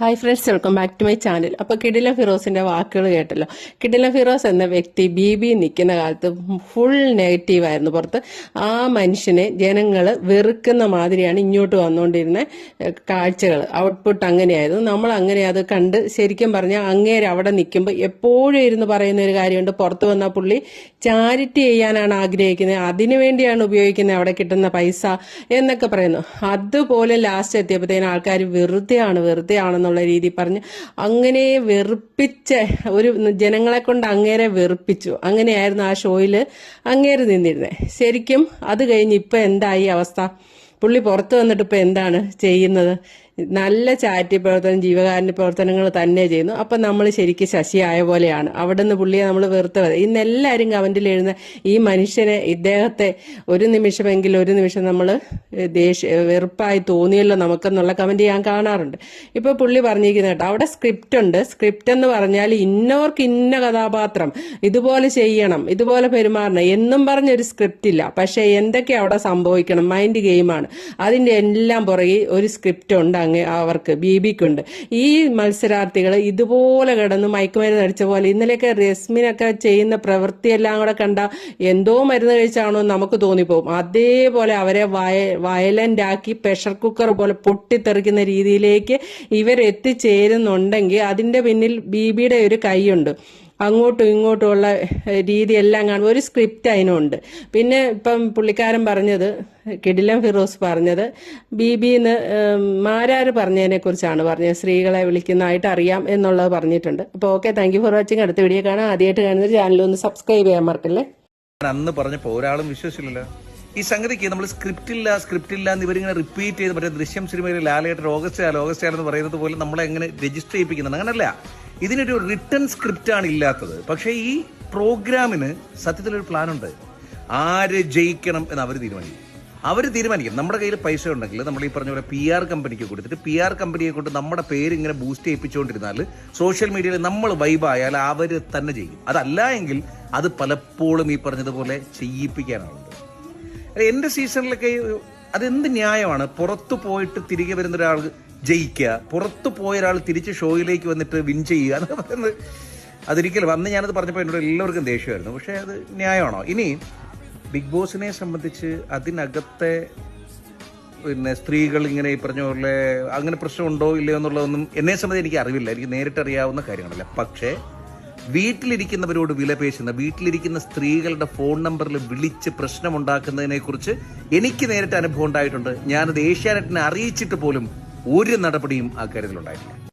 Hi friends welcome back to my channel അപ്പോൾ കിഡില ഫിറോസിന്റെ വാക്കുകൾ കേട്ടല്ലോ. കിഡില ഫിറോസ് എന്ന വ്യക്തി ബി ബി നിൽക്കുന്ന കാലത്ത് ഫുൾ നെഗറ്റീവായിരുന്നു പുറത്ത്. ആ മനുഷ്യനെ ജനങ്ങൾ വെറുക്കുന്ന മാതിരിയാണ് ഇങ്ങോട്ട് വന്നുകൊണ്ടിരുന്ന കാഴ്ചകൾ ഔട്ട്പുട്ട് അങ്ങനെയായിരുന്നു. നമ്മൾ അങ്ങനെ അത് കണ്ട് ശരിക്കും പറഞ്ഞാൽ അങ്ങേര് അവിടെ നിൽക്കുമ്പോൾ എപ്പോഴും ഇരുന്ന് പറയുന്ന ഒരു കാര്യമുണ്ട്. പുറത്ത് വന്ന പുള്ളി ചാരിറ്റി ചെയ്യാനാണ് ആഗ്രഹിക്കുന്നത്. അതിനു വേണ്ടിയാണ് ഉപയോഗിക്കുന്നത് അവിടെ കിട്ടുന്ന പൈസ എന്നൊക്കെ പറയുന്നു. അതുപോലെ ലാസ്റ്റ് എത്തിയപ്പോഴത്തേനും ആൾക്കാർ വെറുതെയാണ് വെറുതെ ആണെന്നുള്ള രീതി പറഞ്ഞ് അങ്ങനെ വെറുപ്പിച്ച ഒരു ജനങ്ങളെ കൊണ്ട് അങ്ങേരെ വെറുപ്പിച്ചു. അങ്ങനെയായിരുന്നു ആ ഷോയിൽ അങ്ങേര് നിന്നിരുന്നത് ശരിക്കും അത് കഴിഞ്ഞ് ഇപ്പം എന്തായി അവസ്ഥ? പുള്ളി പുറത്തു വന്നിട്ട് ഇപ്പം എന്താണ് ചെയ്യുന്നത്? നല്ല ചാറ്റി പ്രവർത്തനം ജീവകാരുണ്യ പ്രവർത്തനങ്ങൾ തന്നെ ചെയ്യുന്നു. അപ്പം നമ്മൾ ശരിക്കും ശശിയായ പോലെയാണ്. അവിടെ നിന്ന് പുള്ളിയെ നമ്മൾ വെറുത്തത് ഇന്ന് എല്ലാവരും കമന്റിൽ എഴുതുന്ന ഈ മനുഷ്യനെ ഇദ്ദേഹത്തെ ഒരു നിമിഷമെങ്കിലും ഒരു നിമിഷം നമ്മൾ ദേഷ്യ വെറുപ്പായി തോന്നിയല്ലോ നമുക്കെന്നുള്ള കമന്റ് ഞാൻ കാണാറുണ്ട്. ഇപ്പോൾ പുള്ളി പറഞ്ഞിരിക്കുന്ന കേട്ടോ അവിടെ സ്ക്രിപ്റ്റ് ഉണ്ട്. സ്ക്രിപ്റ്റ് എന്ന് പറഞ്ഞാൽ ഇന്നവർക്ക് ഇന്ന കഥാപാത്രം ഇതുപോലെ ചെയ്യണം ഇതുപോലെ പെരുമാറണം എന്നും പറഞ്ഞൊരു സ്ക്രിപ്റ്റ് ഇല്ല. പക്ഷേ എന്തൊക്കെ അവിടെ സംഭവിക്കണം മൈൻഡ് ഗെയിമാണ്. അതിന്റെ എല്ലാം പുറകെ ഒരു സ്ക്രിപ്റ്റ് ഉണ്ട് അങ്ങ് അവർക്ക് ബിക്കുണ്ട് ഈ മത്സരാർത്ഥികൾ ഇതുപോലെ കിടന്ന് മയക്കുമരുന്ന് അടിച്ച പോലെ ഇന്നലെയൊക്കെ രസ്മിനൊക്കെ ചെയ്യുന്ന പ്രവൃത്തിയെല്ലാം കൂടെ കണ്ട എന്തോ മരുന്ന് കഴിച്ചാണോ നമുക്ക് തോന്നിപ്പോകും അതേപോലെ അവരെ വയ വയലന്റ് ആക്കി പ്രഷർ കുക്കർ പോലെ പൊട്ടിത്തെറിക്കുന്ന രീതിയിലേക്ക് ഇവരെത്തിച്ചേരുന്നുണ്ടെങ്കിൽ അതിന്റെ പിന്നിൽ ബി ബിയുടെ ഒരു കൈയുണ്ട്. അങ്ങോട്ടും ഇങ്ങോട്ടുമുള്ള രീതി എല്ലാം കാണും ഒരു സ്ക്രിപ്റ്റ് അതിനുണ്ട്. പിന്നെ ഇപ്പം പുള്ളിക്കാരൻ പറഞ്ഞത് കിടിലം ഫിറോസ് പറഞ്ഞത് ബി ബിന്ന് മാരാർ പറഞ്ഞതിനെ കുറിച്ചാണ് പറഞ്ഞത്. സ്ത്രീകളെ വിളിക്കുന്നതായിട്ട് അറിയാം എന്നുള്ളത് പറഞ്ഞിട്ടുണ്ട്. അപ്പോൾ ഓക്കെ താങ്ക് ഫോർ വാച്ചിങ് അടുത്ത വീഡിയോ കാണാം. ആദ്യമായിട്ട് കാണുന്ന ചാനൽ ഒന്ന് സബ്സ്ക്രൈബ് ചെയ്യാൻ മറക്കല്ലേ? അന്ന് പറഞ്ഞപ്പോ ഒരാളും വിശ്വസിച്ചില്ലല്ലോ. ഈ സംഗതിക്ക് നമ്മൾ സ്ക്രിപ്റ്റ് ഇല്ല സ്ക്രിപ്റ്റ് ഇല്ല എന്ന് ഇവരിങ്ങനെ റിപ്പീറ്റ് ചെയ്ത് മറ്റേ ദൃശ്യം സിനിമയിൽ ലാലേട്ടൻ ഓഗസ്റ്റ് ആൽ ഓഗസ്റ്റ് ആൽ എന്ന് പറയുന്നത് പോലെ നമ്മളെ എങ്ങനെ രജിസ്റ്റർ ചെയ്യിപ്പിക്കുന്നുണ്ട്. അങ്ങനല്ല. ഇതിനൊരു റിട്ടേൺ സ്ക്രിപ്റ്റ് ആണ് ഇല്ലാത്തത്. പക്ഷേ ഈ പ്രോഗ്രാമിന് സത്യത്തിലൊരു പ്ലാൻ ഉണ്ട്. ആര് ജയിക്കണം എന്ന് അവർ തീരുമാനിക്കും. അവർ തീരുമാനിക്കും. നമ്മുടെ കയ്യിൽ പൈസ ഉണ്ടെങ്കിൽ നമ്മൾ ഈ പറഞ്ഞ പോലെ പി ആർ കമ്പനിക്ക് കൊടുത്തിട്ട് പി ആർ കമ്പനിയെ കൊണ്ട് നമ്മുടെ പേര് ഇങ്ങനെ ബൂസ്റ്റ് ചെയ്യിപ്പിച്ചുകൊണ്ടിരുന്നാൽ സോഷ്യൽ മീഡിയയിൽ നമ്മൾ വൈബായാൽ അവർ തന്നെ ചെയ്യും അതല്ല എങ്കിൽ അത് പലപ്പോഴും ഈ പറഞ്ഞതുപോലെ ചെയ്യിപ്പിക്കാനാണുണ്ട് അല്ല, എന്റെ സീസണിലൊക്കെ അതെന്ത് ന്യായമാണ്? പുറത്തു പോയിട്ട് തിരികെ വരുന്ന ഒരാൾ ജയിക്കുക പുറത്തു പോയ ഒരാൾ തിരിച്ച് ഷോയിലേക്ക് വന്നിട്ട് വിൻ ചെയ്യുക എന്ന് പറയുന്നത് അതൊരിക്കലും. അന്ന് ഞാനത് പറഞ്ഞപ്പോൾ എന്നോട് എല്ലാവർക്കും ദേഷ്യമായിരുന്നു. പക്ഷേ അത് ന്യായമാണോ? ഇനി ബിഗ് ബോസിനെ സംബന്ധിച്ച് അതിനകത്തെ പിന്നെ സ്ത്രീകൾ ഇങ്ങനെ ഈ പറഞ്ഞ പോലെ അങ്ങനെ പ്രശ്നമുണ്ടോ ഇല്ലയോ എന്നുള്ളതൊന്നും എന്നെ സംബന്ധിച്ച് എനിക്ക് അറിവില്ല. എനിക്ക് നേരിട്ട് അറിയാവുന്ന കാര്യങ്ങളല്ല. പക്ഷേ വീട്ടിലിരിക്കുന്നവരോട് വിലപേശുന്ന വീട്ടിലിരിക്കുന്ന സ്ത്രീകളുടെ ഫോൺ നമ്പറിൽ വിളിച്ച് പ്രശ്നമുണ്ടാക്കുന്നതിനെ കുറിച്ച് എനിക്ക് നേരിട്ട് അനുഭവം ഉണ്ടായിട്ടുണ്ട്. ഞാനത് ഏഷ്യാനെറ്റിനെ അറിയിച്ചിട്ട് പോലും ഒരു നടപടിയും ഉണ്ടായിട്ടില്ല